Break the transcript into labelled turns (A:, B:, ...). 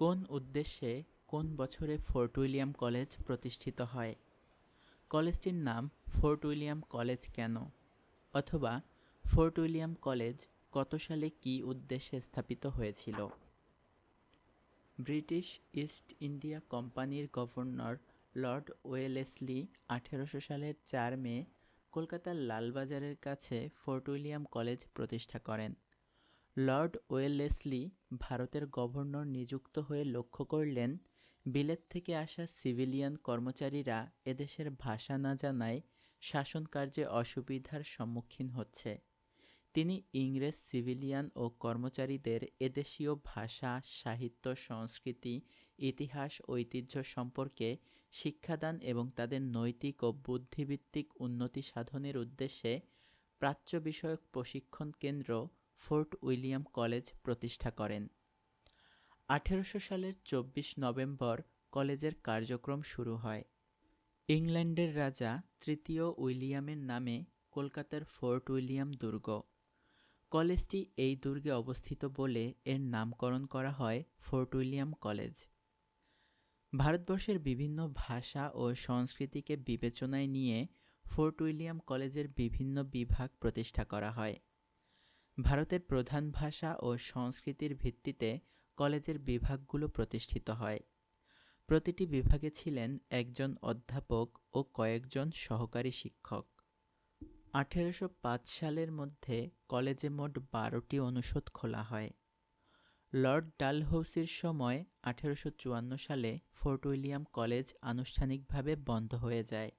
A: কোন উদ্দেশ্যে কোন বছরে ফোর্ট উইলিয়াম কলেজ প্রতিষ্ঠিত হয়? কলেজটির নাম ফোর্ট উইলিয়াম কলেজ কেন? অথবা ফোর্ট উইলিয়াম কলেজ কত সালে কী উদ্দেশ্যে স্থাপিত হয়েছিল? ব্রিটিশ ইস্ট ইন্ডিয়া কোম্পানির গভর্নর লর্ড ওয়েলেসলি আঠেরোশো সালের চার মে কলকাতার লালবাজারের কাছে ফোর্ট উইলিয়াম কলেজ প্রতিষ্ঠা করেন। লর্ড ওয়েলেসলি ভারতের গভর্নর নিযুক্ত হয়ে লক্ষ্য করলেন, বিলেত থেকে আসা সিভিলিয়ান কর্মচারীরা এদেশের ভাষা না জানায় শাসনকার্যে অসুবিধার সম্মুখীন হচ্ছে। তিনি ইংরেজ সিভিলিয়ান ও কর্মচারীদের এদেশীয় ভাষা, সাহিত্য, সংস্কৃতি, ইতিহাস, ঐতিহ্য সম্পর্কে শিক্ষাদান এবং তাদের নৈতিক ও বুদ্ধিভিত্তিক উন্নতি সাধনের উদ্দেশ্যে প্রাচ্য বিষয়ক প্রশিক্ষণ কেন্দ্র ফোর্ট উইলিয়াম কলেজ প্রতিষ্ঠা করেন। আঠেরোশো সালের চব্বিশ নভেম্বর কলেজের কার্যক্রম শুরু হয়। ইংল্যান্ডের রাজা তৃতীয় উইলিয়ামের নামে কলকাতার ফোর্ট উইলিয়াম দুর্গ। কলেজটি এই দুর্গে অবস্থিত বলে এর নামকরণ করা হয় ফোর্ট উইলিয়াম কলেজ। ভারতবর্ষের বিভিন্ন ভাষা ও সংস্কৃতিকে বিবেচনায় নিয়ে ফোর্ট উইলিয়াম কলেজের বিভিন্ন বিভাগ প্রতিষ্ঠা করা হয়। ভারতের প্রধান ভাষা ও সংস্কৃতির ভিত্তিতে কলেজের বিভাগগুলো প্রতিষ্ঠিত হয়। প্রতিটি বিভাগে ছিলেন একজন অধ্যাপক ও কয়েকজন সহকারী শিক্ষক। আঠেরোশো পাঁচ সালের মধ্যে কলেজে মোট বারোটি অনুষদ খোলা হয়। লর্ড ডালহৌসির সময় আঠেরোশো চুয়ান্ন সালে ফোর্ট উইলিয়াম কলেজ আনুষ্ঠানিকভাবে বন্ধ হয়ে যায়।